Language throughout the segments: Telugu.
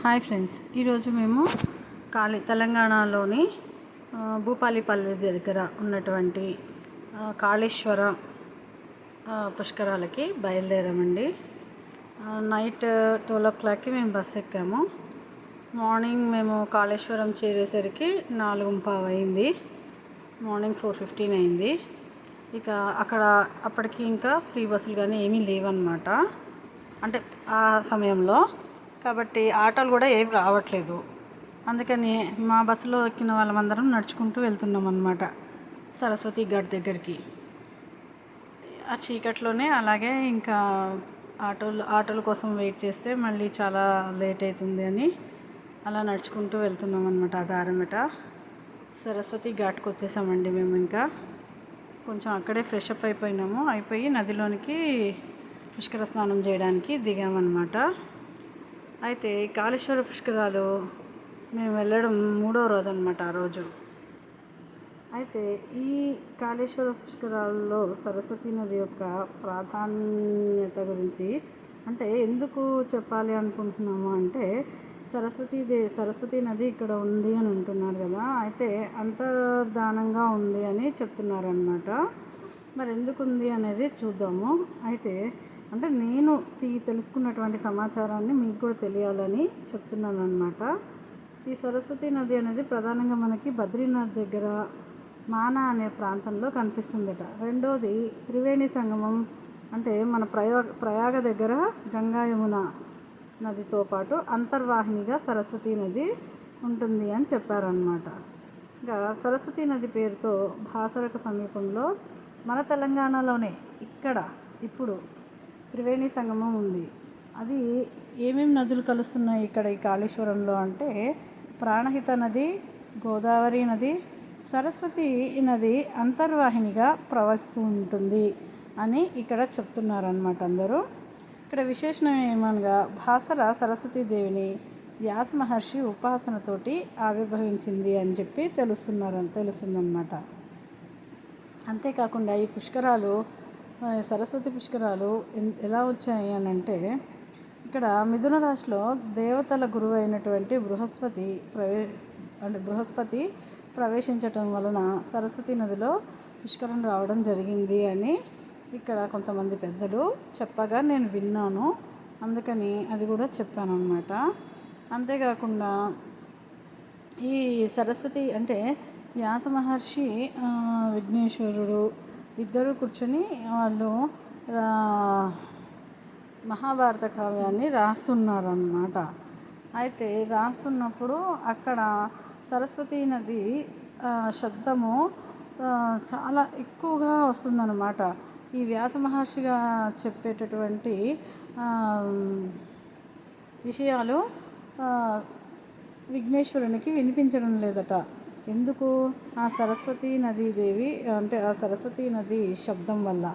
Hi friends. ఈరోజు మేము కాళీ తెలంగాణలోని భూపాలిపల్లి దగ్గర ఉన్నటువంటి కాళేశ్వర పుష్కరాలకి బయలుదేరామండి. నైట్ ట్వెల్వ్ ఓ క్లాక్కి మేము బస్ ఎక్కాము. మార్నింగ్ మేము కాళేశ్వరం చేరేసరికి నాలుగు పావు అయింది. మార్నింగ్ ఫోర్ ఫిఫ్టీన్ అయింది. ఇక అక్కడ అప్పటికి ఇంకా ఫ్రీ బస్సులు కానీ ఏమీ లేవన్నమాట. అంటే ఆ సమయంలో కాబట్టి ఆటోలు కూడా ఏం రావట్లేదు. అందుకని మా బస్సులో ఎక్కిన వాళ్ళమందరం నడుచుకుంటూ వెళ్తున్నాం అనమాట సరస్వతి ఘాట్ దగ్గరికి. ఆ చీకట్లోనే అలాగే ఇంకా ఆటోలు ఆటోల కోసం వెయిట్ చేస్తే మళ్ళీ చాలా లేట్ అవుతుంది అని అలా నడుచుకుంటూ వెళ్తున్నాం అనమాట ఆ దారమిట. సరస్వతి ఘాట్కి వచ్చేసామండి మేము ఇంకా. కొంచెం అక్కడే ఫ్రెష్ అప్ అయిపోయినాము. అయిపోయి నదిలోనికి పుష్కర స్నానం చేయడానికి దిగామన్నమాట. అయితే ఈ కాళేశ్వర పుష్కరాలు మేము వెళ్ళడం మూడో రోజు అనమాట ఆ రోజు. అయితే ఈ కాళేశ్వర పుష్కరాల్లో సరస్వతి నది యొక్క ప్రాధాన్యత గురించి అంటే ఎందుకు చెప్పాలి అనుకుంటున్నాము అంటే సరస్వతీ దే సరస్వతి నది ఇక్కడ ఉంది అని అంటున్నారు కదా అయితే అంతర్ధానంగా ఉంది అని చెప్తున్నారనమాట మరి ఎందుకు ఉంది అనేది చూద్దాము. అయితే అంటే నేను తెలుసుకున్నటువంటి సమాచారాన్ని మీకు కూడా తెలియాలని చెప్తున్నాను అనమాట ఈ సరస్వతి నది అనేది ప్రధానంగా మనకి బద్రీనాథ్ దగ్గర మానా అనే ప్రాంతంలో కనిపిస్తుందట. రెండోది త్రివేణి సంగమం అంటే మన ప్రయోగ ప్రయాగ దగ్గర గంగా యమున నదితో పాటు అంతర్వాహినిగా సరస్వతి నది ఉంటుంది అని చెప్పారనమాట ఇంకా సరస్వతి నది పేరుతో భాసరకు సమీపంలో మన తెలంగాణలోనే ఇక్కడ ఇప్పుడు త్రివేణి సంగమం ఉంది. అది ఏమేమి నదులు కలుస్తున్నాయి ఇక్కడ ఈ కాళేశ్వరంలో అంటే ప్రాణహిత నది గోదావరి నది సరస్వతి నది అంతర్వాహినిగా ప్రవహిస్తూ ఉంటుంది అని ఇక్కడ చెప్తున్నారనమాట అందరూ. ఇక్కడ విశేషణం ఏమనగా భాసర సరస్వతీదేవిని వ్యాస మహర్షి ఉపాసనతోటి ఆవిర్భవించింది అని చెప్పి తెలుస్తున్నారు తెలుస్తుందన్నమాట. అంతేకాకుండా ఈ పుష్కరాలు సరస్వతి పుష్కరాలు ఎలా వచ్చాయి అని అంటే ఇక్కడ మిథున రాశిలో దేవతల గురువు అయినటువంటి బృహస్పతి ప్రవే అంటే బృహస్పతి ప్రవేశించటం వలన సరస్వతి నదిలో పుష్కరం రావడం జరిగింది అని ఇక్కడ కొంతమంది పెద్దలు చెప్పగా నేను విన్నాను. అందుకని అది కూడా చెప్పాను అనమాట అంతేకాకుండా ఈ సరస్వతి అంటే వ్యాస మహర్షి విఘ్నేశ్వరుడు ఇద్దరు కూర్చొని వాళ్ళు రా- మహాభారత కావ్యాన్ని రాస్తున్నారన్నమాట. అయితే రాస్తున్నప్పుడు అక్కడ సరస్వతి నది శబ్దము చాలా ఎక్కువగా వస్తుందన్నమాట. ఈ వ్యాస మహర్షిగా చెప్పేటటువంటి విషయాలు విఘ్నేశ్వరునికి వినిపించడం లేదట. ఎందుకు? ఆ సరస్వతి నదీదేవి అంటే ఆ సరస్వతి నది శబ్దం వల్ల.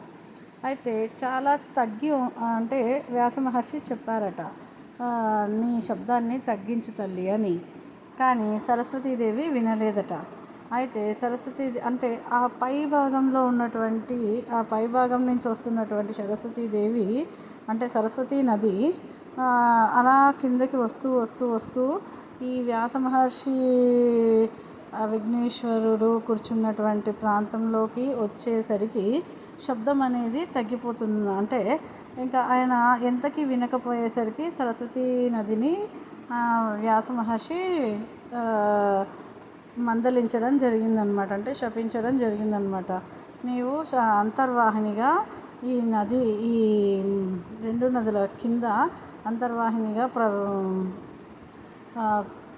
అయితే చాలా తగ్గి అంటే వ్యాస మహర్షి చెప్పారట నీ శబ్దాన్ని తగ్గించు తల్లి అని. కానీ సరస్వతీదేవి వినలేదట. అయితే సరస్వతి అంటే ఆ పై భాగంలో ఉన్నటువంటి ఆ పై భాగం నుంచి వస్తున్నటువంటి సరస్వతీదేవి అంటే సరస్వతి నది అలా కిందకి వస్తూ వస్తూ వస్తూ ఈ వ్యాస మహర్షి విఘ్నేశ్వరుడు కూర్చున్నటువంటి ప్రాంతంలోకి వచ్చేసరికి శబ్దం అనేది తగ్గిపోతుంది అంటే ఇంకా ఆయన ఎంతకి వినకపోయేసరికి సరస్వతి నదిని వ్యాస మహర్షి మందలించడం జరిగిందనమాట. అంటే శపించడం జరిగిందనమాట. నీవు అంతర్వాహినిగా ఈ నది ఈ రెండు నదుల కింద అంతర్వాహినిగా ప్ర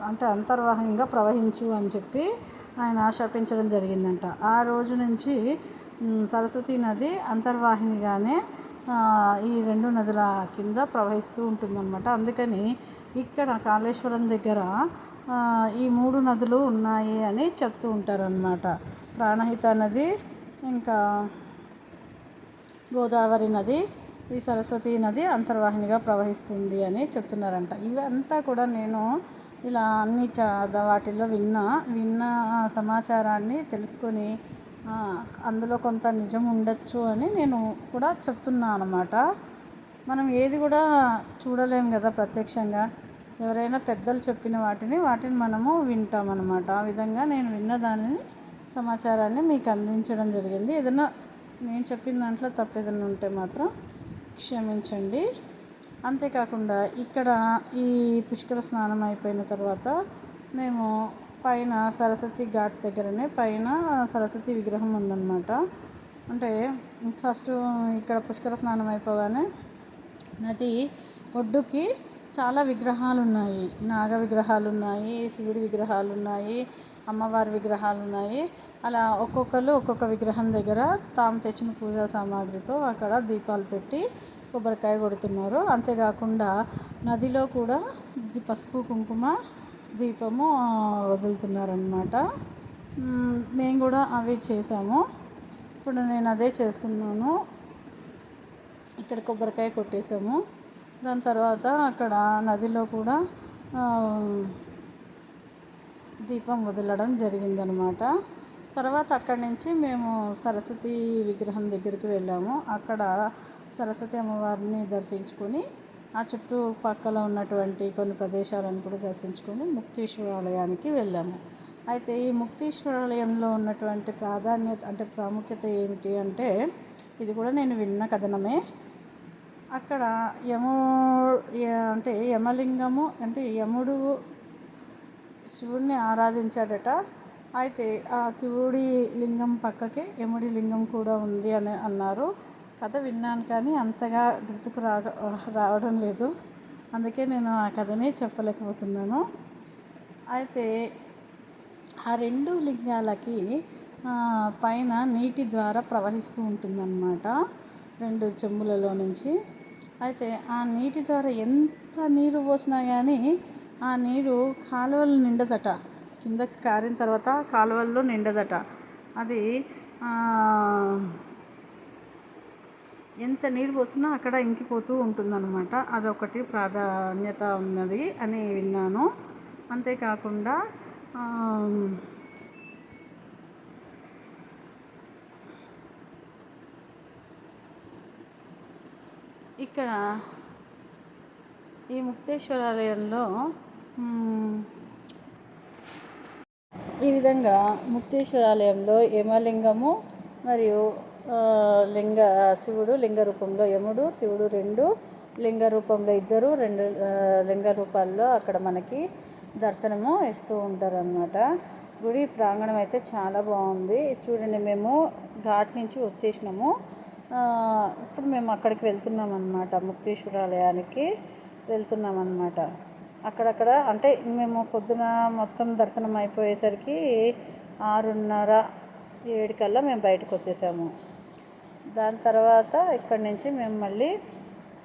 అంటే అంతర్వాహంగా ప్రవహించు అని చెప్పి ఆయన శపించడం జరిగిందంట. ఆ రోజు నుంచి సరస్వతి నది అంతర్వాహినిగానే ఈ రెండు నదుల కింద ప్రవహిస్తూ ఉంటుందన్నమాట. అందుకని ఇక్కడ కాళేశ్వరం దగ్గర ఈ మూడు నదులు ఉన్నాయి అని చెప్తూ ఉంటారనమాట ప్రాణహిత నది ఇంకా గోదావరి నది ఈ సరస్వతి నది అంతర్వాహినిగా ప్రవహిస్తుంది అని చెప్తున్నారంట. ఇవంతా కూడా నేను ఇలా అన్ని చా వాటిల్లో విన్నా విన్న సమాచారాన్ని తెలుసుకొని అందులో కొంత నిజం ఉండొచ్చు అని నేను కూడా చెప్తున్నా అనమాట మనం ఏది కూడా చూడలేం కదా ప్రత్యక్షంగా. ఎవరైనా పెద్దలు చెప్పిన వాటిని వాటిని మనము వింటామన్నమాట ఆ విధంగా నేను విన్న దానిని సమాచారాన్ని మీకు అందించడం జరిగింది. ఏదైనా నేను చెప్పిన దాంట్లో తప్పు ఏదైనా ఉంటే మాత్రం క్షమించండి. అంతేకాకుండా ఇక్కడ ఈ పుష్కర స్నానం అయిపోయిన తర్వాత మేము పైన సరస్వతి ఘాట్ దగ్గరనే పైన సరస్వతి విగ్రహం ఉందన్నమాట. అంటే ఫస్ట్ ఇక్కడ పుష్కర స్నానం అయిపోగానే నది ఒడ్డుకి చాలా విగ్రహాలు ఉన్నాయి నాగ విగ్రహాలు ఉన్నాయి శివుడి విగ్రహాలు ఉన్నాయి అమ్మవారి విగ్రహాలు ఉన్నాయి అలా ఒక్కొక్కరు ఒక్కొక్క విగ్రహం దగ్గర తాము తెచ్చిన పూజా సామాగ్రితో అక్కడ దీపాలు పెట్టి కొబ్బరికాయ కొడుతున్నారు. అంతేకాకుండా నదిలో కూడా పసుపు కుంకుమ దీపము వదులుతున్నారనమాట మేము కూడా అవి చేసాము. ఇప్పుడు నేను అదే చేస్తున్నాను. ఇక్కడ కొబ్బరికాయ కొట్టేసాము. దాని తర్వాత అక్కడ నదిలో కూడా దీపం వదలడం జరిగిందనమాట తర్వాత అక్కడి నుంచి మేము సరస్వతి విగ్రహం దగ్గరికి వెళ్ళాము. అక్కడ సరస్వతి అమ్మవారిని దర్శించుకొని ఆ చుట్టుపక్కల ఉన్నటువంటి కొన్ని ప్రదేశాలను కూడా దర్శించుకొని ముక్తేశ్వర ఆలయానికి వెళ్ళాము. అయితే ఈ ముక్తేశ్వరాలయంలో ఉన్నటువంటి ప్రాధాన్యత అంటే ప్రాముఖ్యత ఏమిటి అంటే ఇది కూడా నేను విన్న కథనమే. అక్కడ యము అంటే యమలింగము అంటే యముడు శివుడిని ఆరాధించాడట. అయితే ఆ శివుడి లింగం పక్కకే యముడి లింగం కూడా ఉంది అని అన్నారు. కథ విన్నాను కానీ అంతగా గుర్తుకు రా రావడం లేదు. అందుకే నేను ఆ కథనే చెప్పలేకపోతున్నాను. అయితే ఆ రెండు లింగాలకి పైన నీటి ద్వారా ప్రవహిస్తూ ఉంటుందన్నమాట. రెండు చెంబులలో నుంచి. అయితే ఆ నీటి ద్వారా ఎంత నీరు పోసినా కానీ ఆ నీరు కాలువలు నిండదట. కిందకి కారిన తర్వాత కాలువల్లో నిండదట. అది ఎంత నీరు పోసినా అక్కడ ఇంకిపోతూ ఉంటుందన్నమాట. అదొకటి ప్రాధాన్యత ఉన్నది అని విన్నాను. అంతేకాకుండా ఇక్కడ ఈ ముక్తేశ్వరాలయంలో ఈ విధంగా ముక్తేశ్వరాలయంలో యమలింగము మరియు లింగ శివుడు లింగ రూపంలో యముడు శివుడు రెండు లింగ రూపంలో ఇద్దరు రెండు లింగ రూపాల్లో అక్కడ మనకి దర్శనము ఇస్తూ ఉంటారు అనమాట గుడి ప్రాంగణం అయితే చాలా బాగుంది. చూడండి మేము ఘాట్ నుంచి వచ్చేసినాము. ఇప్పుడు మేము అక్కడికి వెళ్తున్నాం అనమాట ముక్తేశ్వరాలయానికి వెళ్తున్నాం అనమాట అక్కడక్కడ అంటే మేము పొద్దున మొత్తం దర్శనం అయిపోయేసరికి ఆరున్నర ఏడుకల్లా మేము బయటకు వచ్చేసాము. దాని తర్వాత ఇక్కడి నుంచి మేము మళ్ళీ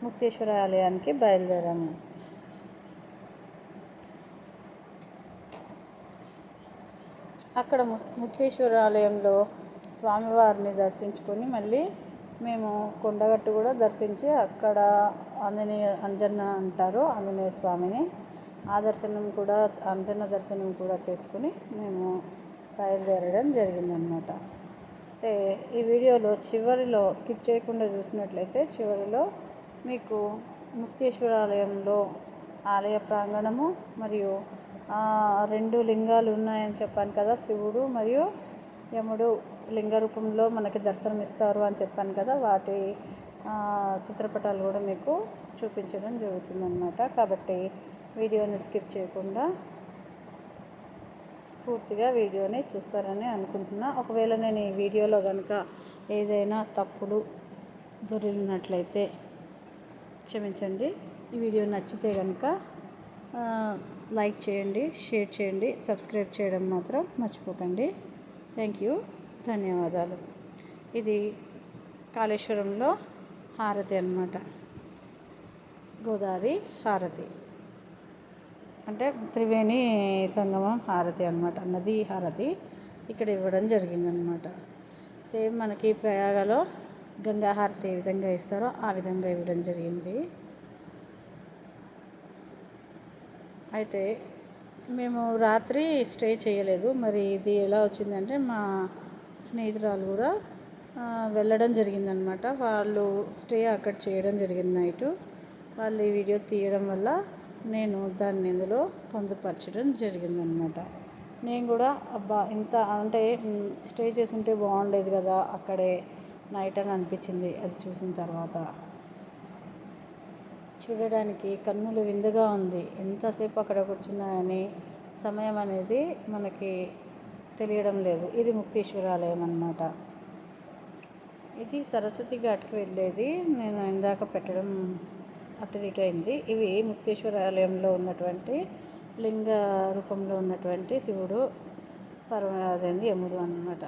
ముక్తేశ్వర ఆలయానికి బయలుదేరాము. అక్కడ ముక్తేశ్వర ఆలయంలో స్వామివారిని దర్శించుకొని మళ్ళీ మేము కొండగట్టు కూడా దర్శించి అక్కడ ఆంజనేయ అంజన్న అంటారు ఆంజనేయ స్వామిని. ఆ దర్శనం కూడా అంజన్న దర్శనం కూడా చేసుకుని మేము బయలుదేరడం జరిగిందనమాట అయితే ఈ వీడియోలో చివరిలో స్కిప్ చేయకుండా చూసినట్లయితే చివరిలో మీకు ముక్తేశ్వరాలయంలో ఆలయ ప్రాంగణము మరియు రెండు లింగాలు ఉన్నాయని చెప్పాను కదా శివుడు మరియు యముడు లింగ రూపంలో మనకి దర్శనం ఇస్తారు అని చెప్పాను కదా వాటి చిత్రపటాలు కూడా మీకు చూపించడం జరుగుతుందన్నమాట. కాబట్టి వీడియోని స్కిప్ చేయకుండా పూర్తిగా వీడియోని చూస్తారని అనుకుంటున్నా. ఒకవేళ నేను ఈ వీడియోలో కనుక ఏదైనా తప్పులు దొరికినట్లయితే క్షమించండి. ఈ వీడియో నచ్చితే కనుక లైక్ చేయండి షేర్ చేయండి సబ్స్క్రైబ్ చేయడం మాత్రం మర్చిపోకండి. Thank you. ధన్యవాదాలు. ఇది కాళేశ్వరంలో హారతి అన్నమాట. గోదావరి హారతి. అంటే త్రివేణి సంగమం హారతి అనమాట నది హారతి ఇక్కడ ఇవ్వడం జరిగిందనమాట సేమ్ మనకి ప్రయాగలో గంగా హారతి ఏ విధంగా ఇస్తారో ఆ విధంగా ఇవ్వడం జరిగింది. అయితే మేము రాత్రి స్టే చేయలేదు. మరి ఇది ఎలా వచ్చిందంటే మా స్నేహితురాలు కూడా వెళ్ళడం జరిగిందనమాట వాళ్ళు స్టే అక్కడ చేయడం జరిగింది నైటు. వాళ్ళు ఈ వీడియో తీయడం వల్ల నేను దాన్ని ఇందులో పొందుపరచడం జరిగిందనమాట. నేను కూడా అబ్బా ఇంత అంటే స్టే చేసి ఉంటే బాగుండేది కదా అక్కడే నైట్ అని అనిపించింది అది చూసిన తర్వాత. చూడడానికి కన్నుల విందుగా ఉంది. ఎంతసేపు అక్కడ కూర్చున్నాయని సమయం అనేది మనకి తెలియడం లేదు. ఇది ముక్తేశ్వరాలయం అన్నమాట. ఇది సరస్వతి ఘాట్కి వెళ్ళేది. నేను ఇందాక పెట్టడం అటు ఇటు అయింది. ఇవి ముక్తేశ్వర ఆలయంలో ఉన్నటువంటి లింగ రూపంలో ఉన్నటువంటి శివుడు పర్వ అదేంది యముడు అన్నమాట.